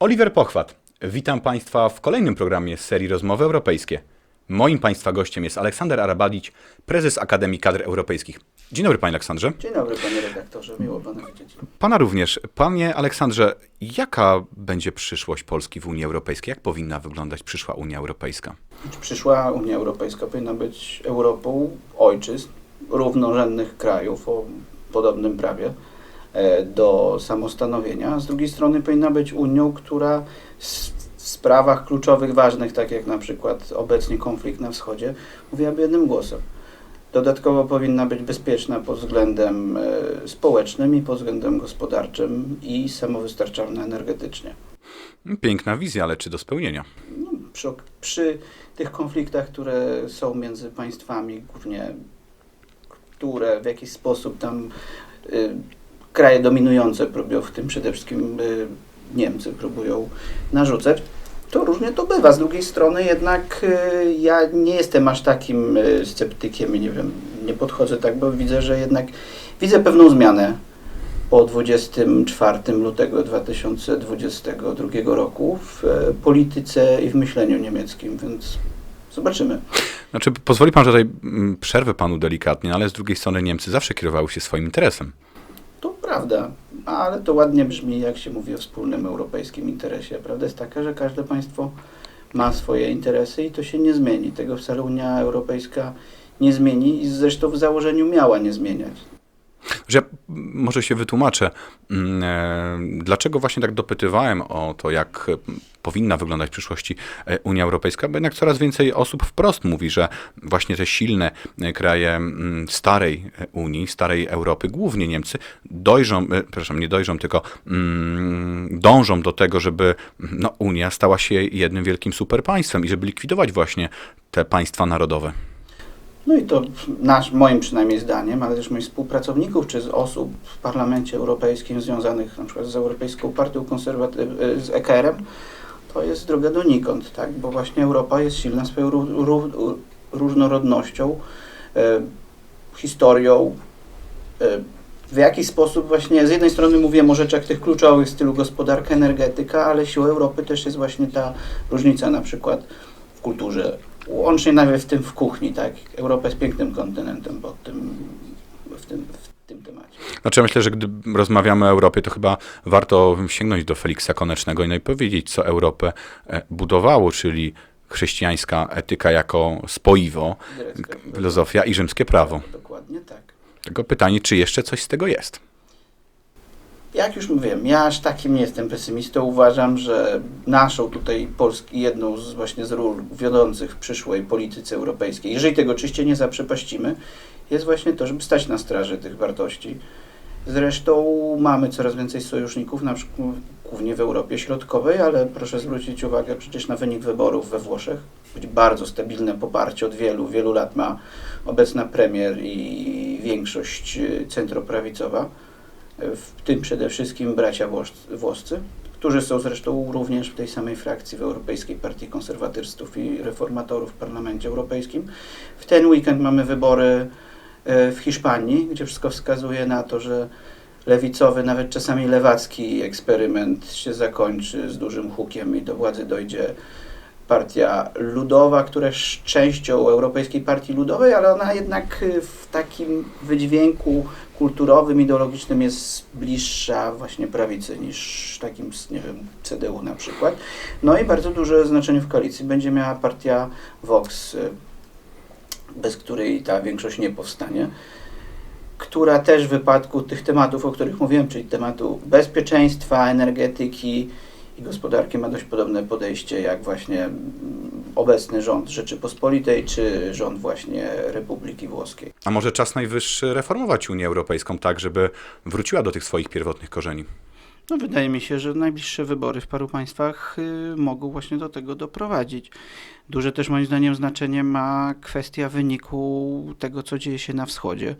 Oliver Pochwat. Witam Państwa w kolejnym programie z serii Rozmowy Europejskie. Moim Państwa gościem jest Aleksander Arabadić, prezes Akademii Kadr Europejskich. Dzień dobry, Panie Aleksandrze. Dzień dobry, panie redaktorze, miło pana widzieć. Pana również. Panie Aleksandrze, jaka będzie przyszłość Polski w Unii Europejskiej? Jak powinna wyglądać przyszła Unia Europejska? Przyszła Unia Europejska powinna być Europą ojczyzn, równorzędnych krajów o podobnym prawie do samostanowienia. a Z drugiej strony powinna być Unią, która w sprawach kluczowych, ważnych, tak jak na przykład obecnie konflikt na wschodzie, mówiłaby jednym głosem. Dodatkowo powinna być bezpieczna pod względem e, społecznym i pod względem gospodarczym i samowystarczalna energetycznie. Piękna wizja, ale czy do spełnienia? no, przy, przy tych konfliktach, które są między państwami, głównie które w jakiś sposób tam y, kraje dominujące próbują, w tym przede wszystkim y, Niemcy próbują narzucać, to różnie to bywa. Z drugiej strony jednak y, ja nie jestem aż takim y, sceptykiem i nie wiem, nie podchodzę tak, bo widzę, że jednak widzę pewną zmianę po 24 lutego 2022 roku w e, polityce i w myśleniu niemieckim, więc zobaczymy. Znaczy, pozwoli Pan, że tutaj mm, przerwę Panu delikatnie, ale z drugiej strony Niemcy zawsze kierowały się swoim interesem. Prawda, ale to ładnie brzmi, jak się mówi o wspólnym europejskim interesie. Prawda jest taka, że każde państwo ma swoje interesy i to się nie zmieni. Tego wcale Unia Europejska nie zmieni i zresztą w założeniu miała nie zmieniać. Że ja może się wytłumaczę, mm, e, dlaczego właśnie tak dopytywałem o to, jak powinna wyglądać w przyszłości e, Unia Europejska, bo jednak coraz więcej osób wprost mówi, że właśnie te silne e, kraje mm, starej e, Unii, starej Europy, głównie Niemcy, dojrzą, przepraszam, nie dojrzą, tylko mm, dążą do tego, żeby no, Unia stała się jednym wielkim superpaństwem i żeby likwidować właśnie te państwa narodowe. No i to nasz, moim przynajmniej zdaniem, ale też moich współpracowników czy z osób w Parlamencie Europejskim związanych na przykład z Europejską Partią Konserwatyw- z EKR-em, to jest droga donikąd, tak? Bo właśnie Europa jest silna swoją ró- ró- różnorodnością, e, historią, e, w jakiś sposób właśnie, z jednej strony mówiłem o rzeczach tych kluczowych stylu gospodarka, energetyka, ale siłą Europy też jest właśnie ta różnica na przykład w kulturze, łącznie nawet w tym w kuchni, tak? Europa jest pięknym kontynentem pod tym, w tym, w. Znaczy, myślę, że gdy rozmawiamy o Europie, to chyba warto sięgnąć do Feliksa Konecznego i no powiedzieć, co Europę e, budowało, czyli chrześcijańska etyka jako spoiwo, Grecka filozofia i rzymskie prawo. Dokładnie tak. Tylko pytanie, czy jeszcze coś z tego jest? Jak już mówiłem, ja aż takim nie jestem pesymistą. Uważam, że naszą tutaj Polski, jedną z właśnie z ról wiodących w przyszłej polityce europejskiej, jeżeli tego oczywiście nie zaprzepaścimy, jest właśnie to, żeby stać na straży tych wartości. Zresztą mamy coraz więcej sojuszników, na przykład głównie w Europie Środkowej, ale proszę zwrócić uwagę przecież na wynik wyborów we Włoszech. Bardzo stabilne poparcie od wielu, wielu lat ma obecna premier i większość y, centroprawicowa w tym przede wszystkim bracia włos- włoscy, którzy są zresztą również w tej samej frakcji w Europejskiej Partii Konserwatystów i Reformatorów w Parlamencie Europejskim. W ten weekend mamy wybory w Hiszpanii, gdzie wszystko wskazuje na to, że lewicowy, nawet czasami lewacki eksperyment się zakończy z dużym hukiem i do władzy dojdzie partia ludowa, która jest częścią Europejskiej Partii Ludowej, ale ona jednak w takim wydźwięku kulturowym, ideologicznym jest bliższa właśnie prawicy niż takim, nie wiem, CDU na przykład. No i bardzo duże znaczenie w koalicji będzie miała partia Vox, bez której ta większość nie powstanie, która też w wypadku tych tematów, o których mówiłem, czyli tematu bezpieczeństwa, energetyki i gospodarki ma dość podobne podejście jak właśnie mm, obecny rząd Rzeczypospolitej czy rząd właśnie Republiki Włoskiej. A może czas najwyższy reformować Unię Europejską tak, żeby wróciła do tych swoich pierwotnych korzeni? No wydaje mi się, że najbliższe wybory w paru państwach y, mogą właśnie do tego doprowadzić. Duże też moim zdaniem znaczenie ma kwestia wyniku tego, co dzieje się na wschodzie.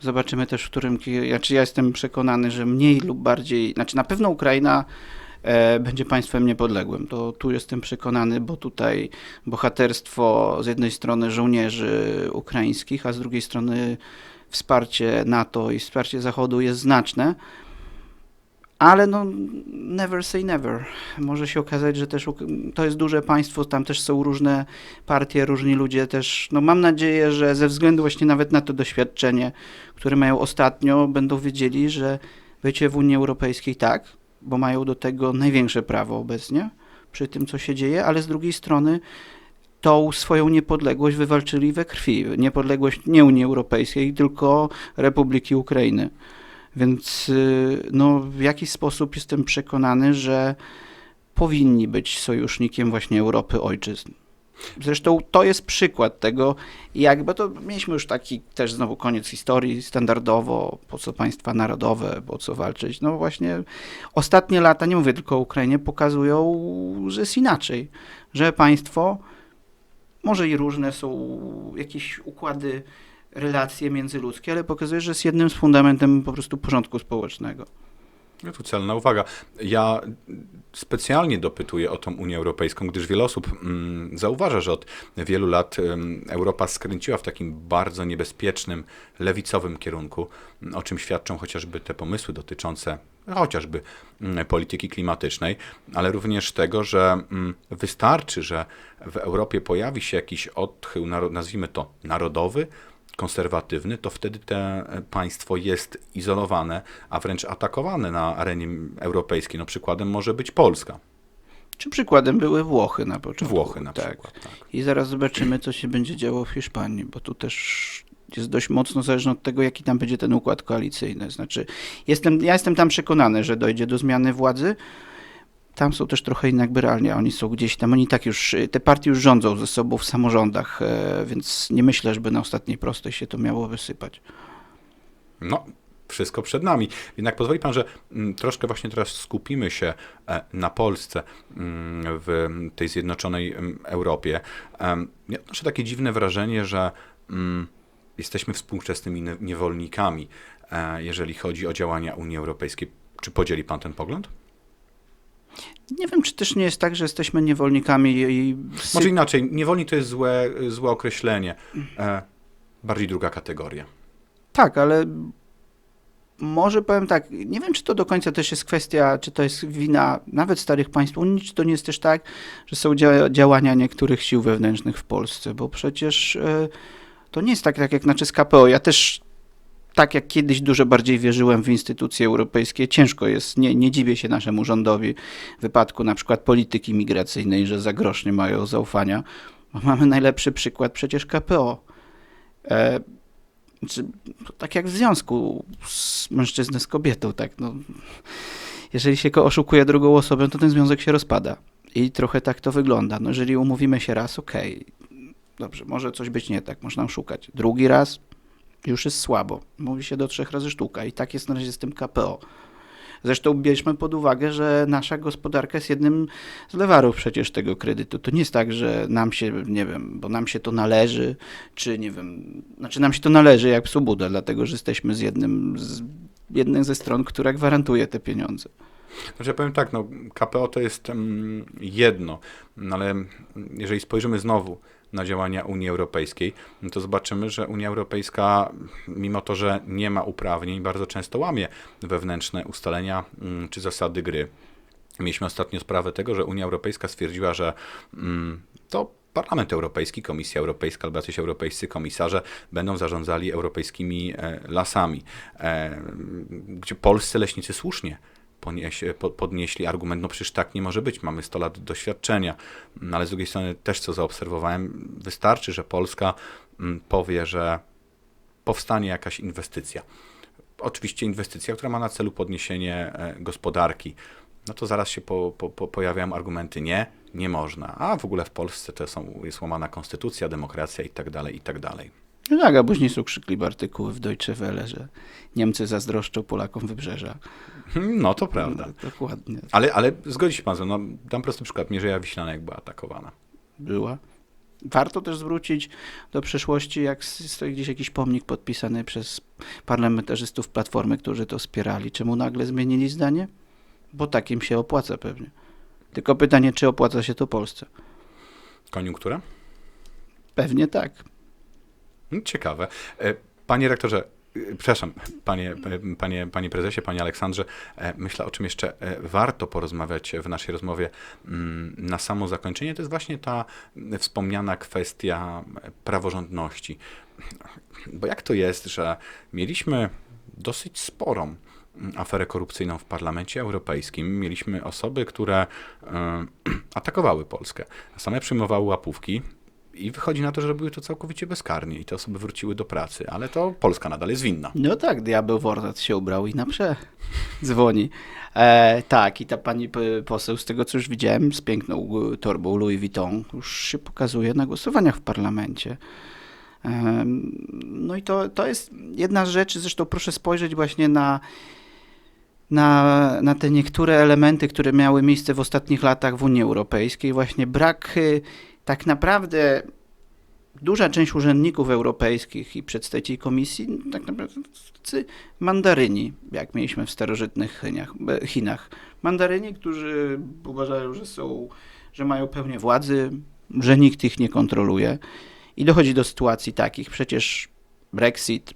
Zobaczymy też, w którym. Znaczy, ja jestem przekonany, że mniej lub bardziej. Znaczy, na pewno Ukraina e, będzie państwem niepodległym. To tu jestem przekonany, bo tutaj bohaterstwo z jednej strony żołnierzy ukraińskich, a z drugiej strony wsparcie NATO i wsparcie Zachodu jest znaczne. Ale no, never say never. Może się okazać, że też to jest duże państwo, tam też są różne partie, różni ludzie też. No mam nadzieję, że ze względu właśnie nawet na to doświadczenie, które mają ostatnio, będą wiedzieli, że bycie w Unii Europejskiej tak, bo mają do tego największe prawo obecnie przy tym, co się dzieje, ale z drugiej strony tą swoją niepodległość wywalczyli we krwi. Niepodległość nie Unii Europejskiej, tylko Republiki Ukrainy. Więc y, no, w jakiś sposób jestem przekonany, że powinni być sojusznikiem właśnie Europy ojczyzn. Zresztą to jest przykład tego, jak, bo to mieliśmy już taki też znowu koniec historii, standardowo, po co państwa narodowe, po co walczyć. No właśnie ostatnie lata, nie mówię tylko o Ukrainie, pokazują, że jest inaczej, że państwo, może i różne są jakieś układy, relacje międzyludzkie, ale pokazuje, że jest jednym z fundamentem po prostu porządku społecznego. No tu celna uwaga. Ja specjalnie dopytuję o tą Unię Europejską, gdyż wiele osób mm, zauważa, że od wielu lat ym, Europa skręciła w takim bardzo niebezpiecznym, lewicowym kierunku, o czym świadczą chociażby te pomysły dotyczące chociażby mm, polityki klimatycznej, ale również tego, że mm, wystarczy, że w Europie pojawi się jakiś odchył, nazwijmy to narodowy, konserwatywny, to wtedy te e, państwo jest izolowane, a wręcz atakowane na arenie europejskiej. No przykładem może być Polska. Czy przykładem były Włochy na początku? Włochy na tak. przykład. Tak. I zaraz zobaczymy, co się będzie działo w Hiszpanii, bo tu też jest dość mocno zależne od tego, jaki tam będzie ten układ koalicyjny. Znaczy, jestem, ja jestem tam przekonany, że dojdzie do zmiany władzy. Tam są też trochę inne jakby realia. Oni są gdzieś tam, oni tak już, te partie już rządzą ze sobą w samorządach, e, więc nie myślę, żeby na ostatniej prostej się to miało wysypać. No, wszystko przed nami. Jednak pozwoli pan, że mm, troszkę właśnie teraz skupimy się e, na Polsce mm, w tej zjednoczonej mm, Europie. Ja odnoszę takie dziwne wrażenie, że jesteśmy współczesnymi nie- niewolnikami, e, jeżeli chodzi o działania Unii Europejskiej. Czy podzieli pan ten pogląd? Nie wiem, czy też nie jest tak, że jesteśmy niewolnikami i- Może inaczej, niewolnik to jest złe, złe określenie. E, bardziej druga kategoria. Tak, ale może powiem tak, nie wiem, czy to do końca też jest kwestia, czy to jest wina nawet starych państw Unii, czy to nie jest też tak, że są dzia- działania niektórych sił wewnętrznych w Polsce, bo przecież e, to nie jest tak, tak jak znaczy z KPO. Ja też tak jak kiedyś dużo bardziej wierzyłem w instytucje europejskie, ciężko jest, nie, nie dziwię się naszemu rządowi w wypadku na przykład polityki migracyjnej, że za grosz nie mają zaufania. Mamy najlepszy przykład przecież KPO. E, czy, tak jak w związku z mężczyzny z kobietą, tak, no. Jeżeli się oszukuje drugą osobę, to ten związek się rozpada. I trochę tak to wygląda. No, jeżeli umówimy się raz, okej, dobrze, może coś być nie tak, można szukać. Drugi raz już jest słabo. Mówi się do trzech razy sztuka i tak jest na razie z tym KPO. Zresztą bierzmy pod uwagę, że nasza gospodarka jest jednym z lewarów przecież tego kredytu. To nie jest tak, że nam się, nie wiem, bo nam się to należy, czy nie wiem, znaczy nam się to należy jak psu Buda, dlatego że jesteśmy z jednym z jednej ze stron, która gwarantuje te pieniądze. Znaczy ja powiem tak, no, KPO to jest mm, jedno, no, ale jeżeli spojrzymy znowu na działania Unii Europejskiej, no to zobaczymy, że Unia Europejska, mimo to, że nie ma uprawnień, bardzo często łamie wewnętrzne ustalenia mm, czy zasady gry. Mieliśmy ostatnio sprawę tego, że Unia Europejska stwierdziła, że mm, to Parlament Europejski, Komisja Europejska albo jacyś europejscy komisarze będą zarządzali europejskimi e, lasami, e, gdzie polscy leśnicy słusznie podnieśli argument, no przecież tak nie może być, mamy 100 lat doświadczenia, no, ale z drugiej strony też co zaobserwowałem, wystarczy, że Polska mm, powie, że powstanie jakaś inwestycja. Oczywiście inwestycja, która ma na celu podniesienie e, gospodarki. No to zaraz się po, po, po pojawiają argumenty nie, nie można. A w ogóle w Polsce to są, jest łamana konstytucja, demokracja i tak No tak, a później są krzykliwe artykuły w Deutsche Welle, że Niemcy zazdroszczą Polakom wybrzeża. No to prawda. No, dokładnie. Ale, ale zgodzi się pan ze mną, no, dam prosty przykład, Mierzeja Wiślana jak była atakowana. była. Warto też zwrócić do przeszłości, jak stoi gdzieś jakiś pomnik podpisany przez parlamentarzystów Platformy, którzy to wspierali. Czemu nagle zmienili zdanie? Bo takim się opłaca pewnie. Tylko pytanie, czy opłaca się to Polsce? Koniunktura? Pewnie tak. Hmm, Ciekawe. E, Panie rektorze, Y, Przepraszam, panie, p- panie, panie prezesie, panie Aleksandrze, e, myślę o czym jeszcze e, warto porozmawiać w naszej rozmowie mm, na samo zakończenie, to jest właśnie ta wspomniana kwestia e, praworządności. Bo jak to jest, że mieliśmy dosyć sporą mm, aferę korupcyjną w Parlamencie Europejskim. Mieliśmy osoby, które e, atakowały Polskę, same przyjmowały łapówki. I wychodzi na to, że robiły to całkowicie bezkarnie i te osoby wróciły do pracy, ale to Polska nadal jest winna. No tak, diabeł Wortat się ubrał i na prze dzwoni. E, tak, i ta pani poseł, z tego co już widziałem, z piękną torbą Louis Vuitton, już się pokazuje na głosowaniach w parlamencie. Em, No i to, to jest jedna z rzeczy, zresztą proszę spojrzeć właśnie na, na, na te niektóre elementy, które miały miejsce w ostatnich latach w Unii Europejskiej. Właśnie brak y, tak naprawdę duża część urzędników europejskich i przedstawicieli komisji tak naprawdę mandaryni, jak mieliśmy w starożytnych Chinach. e, Chinach. Mandaryni, którzy uważają, że są, że mają pełnię władzy, że nikt ich nie kontroluje. I dochodzi do sytuacji takich, przecież Brexit,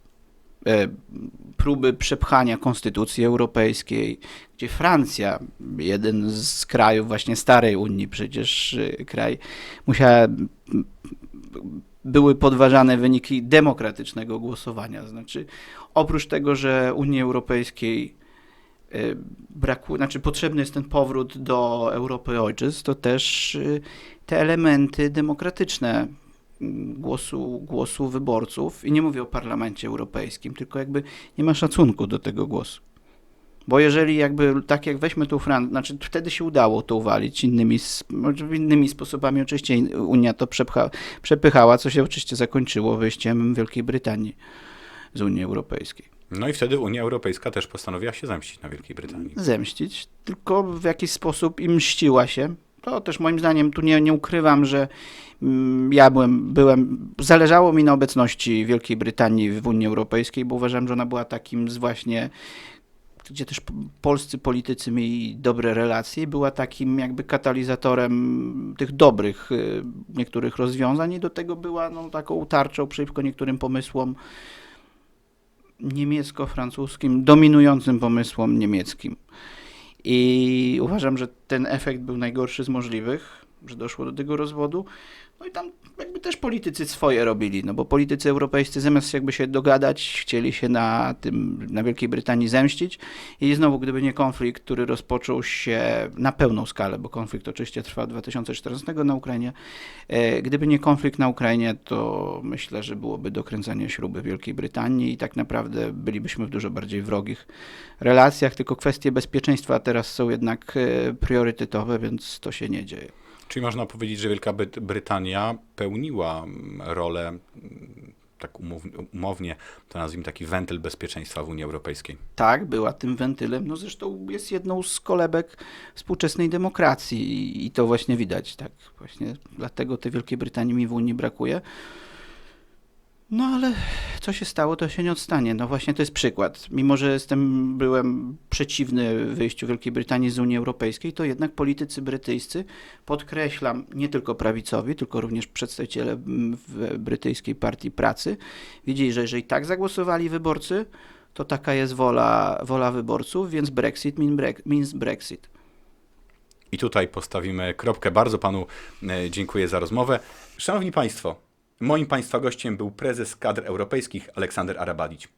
próby przepchania konstytucji europejskiej, gdzie Francja, jeden z krajów właśnie starej Unii, przecież e, kraj, musiała były podważane wyniki demokratycznego głosowania. Znaczy, oprócz tego, że Unii Europejskiej y, brakuje, znaczy potrzebny jest ten powrót do Europy Ojczyzn, to też y, te elementy demokratyczne głosu, głosu wyborców, i nie mówię o Parlamencie Europejskim, tylko jakby nie ma szacunku do tego głosu. Bo jeżeli jakby, tak jak weźmy tu Francję, znaczy wtedy się udało to uwalić innymi, innymi sposobami, oczywiście Unia to przepcha, przepychała, co się oczywiście zakończyło wyjściem Wielkiej Brytanii z Unii Europejskiej. No i wtedy Unia Europejska też postanowiła się zemścić na Wielkiej Brytanii. Zemścić, tylko w jakiś sposób im mściła się. To też moim zdaniem, tu nie, nie ukrywam, że mm, ja byłem, byłem, zależało mi na obecności Wielkiej Brytanii w Unii Europejskiej, bo uważam, że ona była takim z właśnie, gdzie też polscy politycy mieli dobre relacje była takim jakby katalizatorem tych dobrych y, niektórych rozwiązań i do tego była no, taką tarczą przeciwko niektórym pomysłom niemiecko-francuskim, dominującym pomysłom niemieckim. I uważam, że ten efekt był najgorszy z możliwych, że doszło do tego rozwodu. No i tam jakby też politycy swoje robili, no bo politycy europejscy zamiast jakby się dogadać, chcieli się na tym, na Wielkiej Brytanii zemścić. I znowu, gdyby nie konflikt, który rozpoczął się na pełną skalę, bo konflikt oczywiście trwa od 2014 na Ukrainie, e, gdyby nie konflikt na Ukrainie, to myślę, że byłoby dokręcanie śruby Wielkiej Brytanii i tak naprawdę bylibyśmy w dużo bardziej wrogich relacjach, tylko kwestie bezpieczeństwa teraz są jednak e, priorytetowe, więc to się nie dzieje. Czyli można powiedzieć, że Wielka Bryt- Brytania pełniła mm, rolę, mm, tak umownie, to nazwijmy taki wentyl bezpieczeństwa w Unii Europejskiej. Tak, była tym wentylem, no zresztą jest jedną z kolebek współczesnej demokracji i to właśnie widać, tak, właśnie dlatego tej Wielkiej Brytanii mi w Unii brakuje. No ale co się stało, to się nie odstanie. No właśnie to jest przykład. Mimo, że jestem, byłem przeciwny wyjściu Wielkiej Brytanii z Unii Europejskiej, to jednak politycy brytyjscy, podkreślam, nie tylko prawicowi, tylko również przedstawiciele mm, w brytyjskiej partii pracy, wiedzieli, że jeżeli tak zagłosowali wyborcy, to taka jest wola, wola wyborców, więc Brexit means Brexit. I tutaj postawimy kropkę. Bardzo panu e, dziękuję za rozmowę. Szanowni Państwo, moim Państwa gościem był prezes kadr europejskich Aleksander Arabadić.